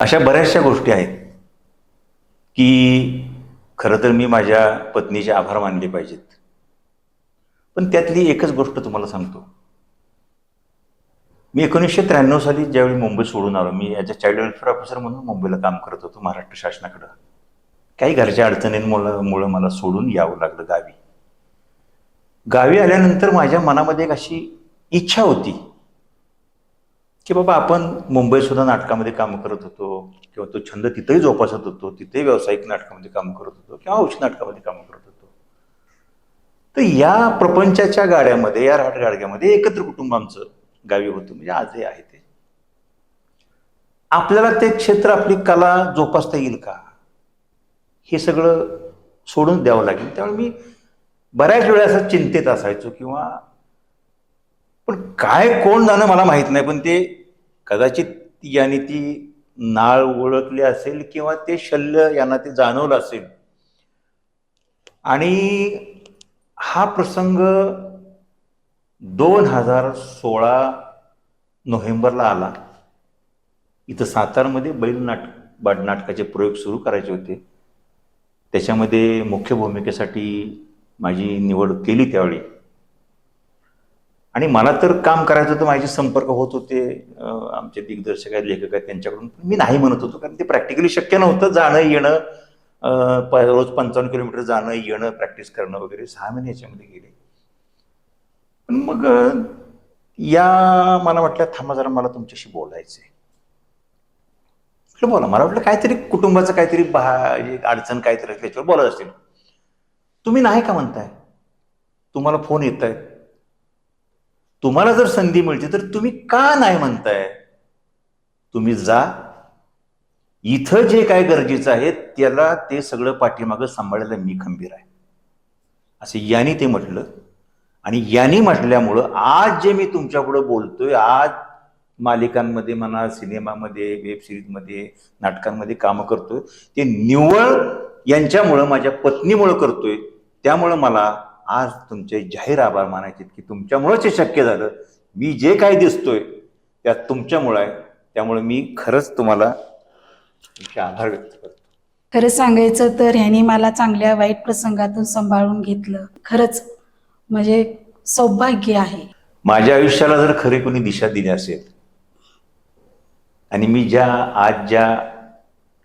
अशा बऱ्याचशा गोष्टी आहेत की खरं तर मी माझ्या पत्नीचे आभार मानले पाहिजेत. पण त्यातली एकच गोष्ट तुम्हाला सांगतो. मी एकोणीसशे त्र्याण्णव साली ज्यावेळी मुंबई सोडून आलो मी as a child welfare officer म्हणून मुंबईला काम करत होतो महाराष्ट्र शासनाकडं. काही घरच्या अडचणींमुळं मला सोडून यावं लागलं गावी. गावी आल्यानंतर माझ्या मनामध्ये एक अशी इच्छा होती की बाबा आपण मुंबई सुद्धा नाटकामध्ये काम करत होतो किंवा तो छंद तिथेही जोपासत होतो तिथेही व्यावसायिक नाटकामध्ये काम करत होतो किंवा औषध नाटकामध्ये काम करत होतो. तर या प्रपंचाच्या गाड्यामध्ये या राटगाडग्यामध्ये एकत्र कुटुंब आमचं गावी होतं म्हणजे आजही आहे ते. आपल्याला ते क्षेत्र आपली कला जोपासता येईल का? हे सगळं सोडून द्यावं लागेल. त्यामुळे मी बऱ्याच वेळा असं चिंतेत असायचो किंवा पण काय कोण जाणं मला माहीत नाही पण ते कदाचित यांनी ती नाळ ओळखली असेल किंवा ते शल्य यांना ते जाणवलं असेल. आणि हा प्रसंग दोन हजार सोळा नोव्हेंबरला आला. इथं सातारमध्ये बैल नाटक बाड नाटकाचे प्रयोग सुरू करायचे होते. त्याच्यामध्ये मुख्य भूमिकेसाठी माझी निवड केली त्यावेळी. आणि मला तर काम करायचं होतं माझे संपर्क होत होते आमचे दिग्दर्शक आहेत लेखक आहेत त्यांच्याकडून. पण मी नाही म्हणत होतो कारण ते प्रॅक्टिकली शक्य नव्हतं. जाणं येणं रोज पंचावन्न किलोमीटर जाणं येणं प्रॅक्टिस करणं वगैरे सहा महिने याच्यामध्ये गेले. पण मग या मला वाटलं थांबा जरा मला तुमच्याशी बोलायचं आहे म्हटलं बोला. मला वाटलं काहीतरी कुटुंबाचं काहीतरी बहा एक अडचण काहीतरी त्याच्यावर बोलत असेल तुम्ही नाही का म्हणताय? तुम्हाला फोन येत आहेत तुम्हाला जर संधी मिळते तर तुम्ही का नाही म्हणताय? तुम्ही जा. इथं जे काय गरजेचं आहे त्याला ते सगळं पाठीमागं सांभाळायला मी खंबीर आहे. असं यांनी ते म्हटलं. आणि यांनी म्हटल्यामुळं आज जे मी तुमच्यापुढं बोलतोय आज मालिकांमध्ये म्हणा सिनेमामध्ये वेब सिरीजमध्ये नाटकांमध्ये कामं करतोय ते निव्वळ यांच्यामुळं माझ्या पत्नीमुळं करतोय त्यामुळं मला आज तुमचे जाहीर आभार मानायचे की तुमच्यामुळंच हे शक्य झालं. मी जे काही दिसतोय त्यात तुमच्यामुळं आहे. त्यामुळे मी खरंच तुम्हाला तुमचे आभार व्यक्त करतो. खरं सांगायचं तर ह्यानी मला चांगल्या वाईट प्रसंगातून सांभाळून घेतलं. खरंच म्हणजे सौभाग्य आहे. माझ्या आयुष्याला जर खरी कोणी दिशा दिली असेल आणि मी ज्या आज ज्या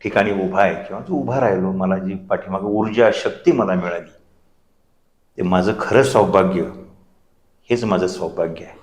ठिकाणी उभा आहे किंवा जो उभा राहिलो मला जी पाठीमागं ऊर्जा शक्ती मला मिळाली ते माझं खरं सौभाग्य हेच माझं सौभाग्य आहे.